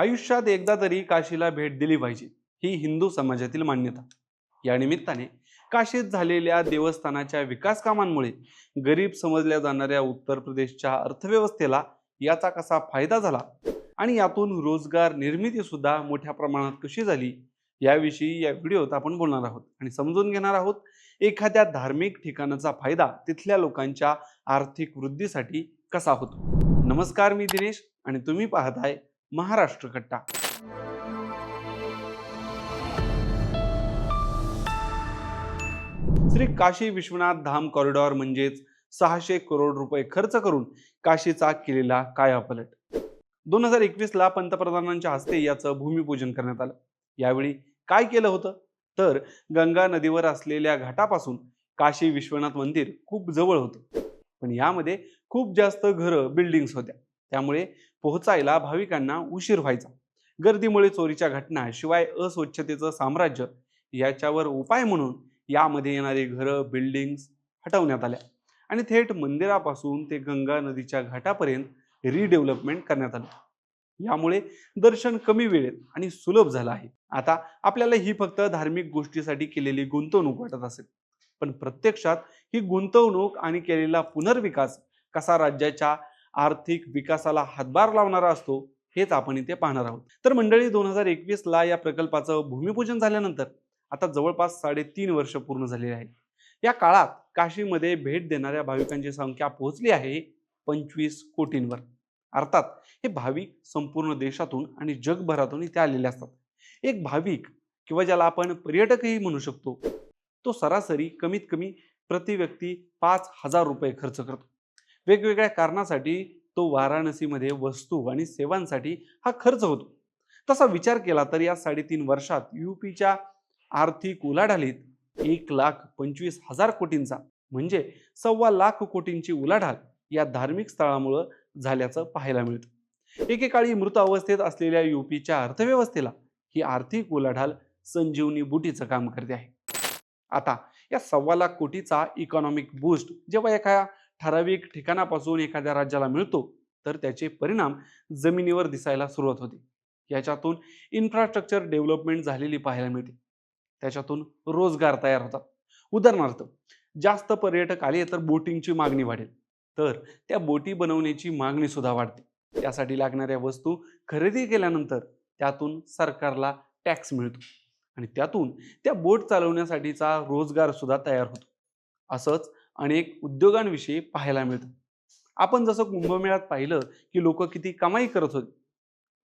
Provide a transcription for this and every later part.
आयुष्यात एकदा तरी काशीला भेट दिली पाहिजे ही हिंदू समाजातील मान्यता. या निमित्ताने काशीत झालेल्या देवस्थानाच्या विकास कामांमुळे गरीब समजल्या जाणाऱ्या उत्तर प्रदेशच्या अर्थव्यवस्थेला याचा कसा फायदा झाला आणि यातून रोजगार निर्मिती सुद्धा मोठ्या प्रमाणात कशी झाली याविषयी या व्हिडिओत आपण बोलणार आहोत. आणि समजून घेणार आहोत एखाद्या धार्मिक ठिकाणाचा फायदा तिथल्या लोकांच्या आर्थिक वृद्धीसाठी कसा होतो. नमस्कार मी दिनेश आणि तुम्ही पाहताय महाराष्ट्र कट्टा श्री काशी विश्वनाथ धाम कॉरिडॉर म्हणजेच सहाशे करोड रुपये खर्च करून काशीचा केलेला कायापलट दोन हजार एकवीस ला पंतप्रधानांच्या हस्ते याचं भूमिपूजन करण्यात आलं. यावेळी काय केलं होतं? तर गंगा नदीवर असलेल्या घाटापासून काशी विश्वनाथ मंदिर खूप जवळ होतं. पण यामध्ये खूप जास्त घरं बिल्डिंग्स होत्या. त्यामुळे पोहोचायला भाविकांना उशीर व्हायचा. गर्दीमुळे चोरीच्या घटना शिवाय अस्वच्छतेचं साम्राज्य याच्यावर उपाय म्हणून यामध्ये येणारी घरं बिल्डिंग्स हटवण्यात आल्या. आणि थेट मंदिरापासून ते गंगा नदीच्या घाटापर्यंत रिडेव्हलपमेंट करण्यात आलं. यामुळे दर्शन कमी वेळेत आणि सुलभ झालं आहे. आता आपल्याला ही फक्त धार्मिक गोष्टीसाठी केलेली गुंतवणूक वाटत असेल. पण प्रत्यक्षात ही गुंतवणूक आणि केलेला पुनर्विकास कसा राज्याच्या आर्थिक विकासाला हातभार लावणारा असतो हेच आपण इथे पाहणार आहोत. तर मंडळी दोन हजार एकवीस ला या प्रकल्पाचं भूमिपूजन झाल्यानंतर आता जवळपास साडेतीन वर्ष पूर्ण झालेली आहे. या काळात काशीमध्ये भेट देणाऱ्या भाविकांची संख्या पोहोचली आहे पंचवीस कोटींवर. अर्थात हे भाविक संपूर्ण देशातून आणि जगभरातून इथे आलेले असतात. एक भाविक किंवा ज्याला आपण पर्यटकही म्हणू शकतो तो सरासरी कमीत कमी प्रति व्यक्ती पाच हजार रुपये खर्च करतो. वेगवेगळ्या कारणासाठी तो वाराणसीमध्ये वस्तू आणि सेवांसाठी हा खर्च होतो. तसा विचार केला तर या साडेतीन वर्षात युपीच्या आर्थिक उलाढालीत एक लाख पंचवीस हजार कोटींचा म्हणजे सव्वा लाख कोटींची उलाढाल या धार्मिक स्थळामुळं झाल्याचं पाहायला मिळतं. एकेकाळी मृत अवस्थेत असलेल्या युपीच्या अर्थव्यवस्थेला ही आर्थिक उलाढाल संजीवनी बुटीचं काम करते आहे. आता या सव्वा लाख कोटीचा इकॉनॉमिक बूस्ट जेव्हा एका ठराविक ठिकाणापासून एखाद्या राज्याला मिळतो तर त्याचे परिणाम जमिनीवर दिसायला सुरुवात होते. याच्यातून इन्फ्रास्ट्रक्चर डेव्हलपमेंट झालेली पाहायला मिळते. त्याच्यातून रोजगार तयार होतात. उदाहरणार्थ जास्त पर्यटक आले तर बोटिंगची मागणी वाढेल. तर त्या बोटी बनवण्याची मागणी सुद्धा वाढते. त्यासाठी लागणाऱ्या वस्तू खरेदी केल्यानंतर त्यातून सरकारला टॅक्स मिळतो. आणि त्यातून त्या बोट चालवण्यासाठीचा रोजगार सुद्धा तयार होतो. असंच अनेक उद्योगांविषयी पाहायला मिळतं. आपण जसं कुंभमेळ्यात पाहिलं की लोक किती कमाई करत होते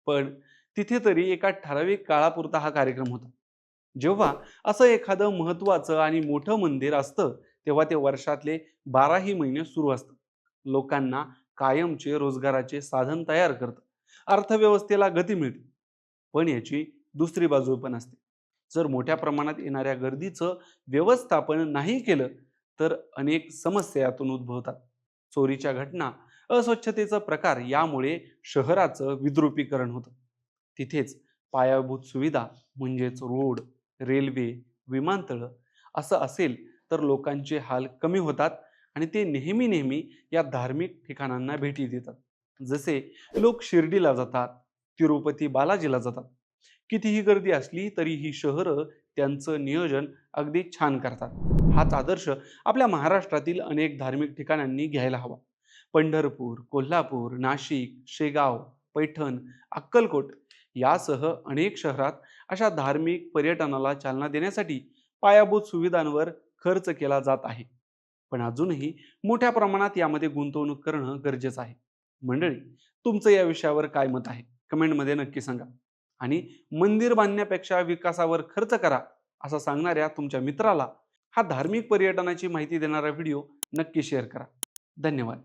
पण तिथे तरी एका ठराविक काळापुरता हा कार्यक्रम होता. जेव्हा असं एखादं महत्वाचं आणि मोठं मंदिर असतं तेव्हा ते वर्षातले बाराही महिने सुरू असतं. लोकांना कायमचे रोजगाराचे साधन तयार करतं. अर्थव्यवस्थेला गती मिळते पण याची दुसरी बाजू पण असते. जर मोठ्या प्रमाणात येणाऱ्या गर्दीचं व्यवस्थापन नाही केलं तर अनेक समस्या यातून उद्भवतात. चोरीच्या घटना अस्वच्छतेचा प्रकार यामुळे शहराचं विद्रुपीकरण होतं. तिथेच पायाभूत सुविधा म्हणजेच रोड रेल्वे विमानतळ असं असेल तर लोकांचे हाल कमी होतात आणि ते नेहमी नेहमी या धार्मिक ठिकाणांना भेटी देतात. जसे लोक शिर्डीला जातात तिरुपती बालाजीला जातात कितीही गर्दी असली तरी ही शहरं त्यांचं नियोजन अगदी छान करतात. हाच आदर्श आपल्या महाराष्ट्रातील अनेक धार्मिक ठिकाणांनी घ्यायला हवा. पंढरपूर कोल्हापूर नाशिक शेगाव पैठण अक्कलकोट यासह अनेक शहरात अशा धार्मिक पर्यटनाला चालना देण्यासाठी पायाभूत सुविधांवर खर्च केला जात आहे. पण अजूनही मोठ्या प्रमाणात यामध्ये गुंतवणूक करणं गरजेचं आहे. मंडळी तुमचं या विषयावर काय मत आहे? कमेंटमध्ये नक्की सांगा. आणि मंदिर बांधण्यापेक्षा विकासावर खर्च करा असं सांगणाऱ्या तुमच्या मित्राला हा धार्मिक पर्यटनाची माहिती देणारा व्हिडिओ नक्की शेअर करा. धन्यवाद.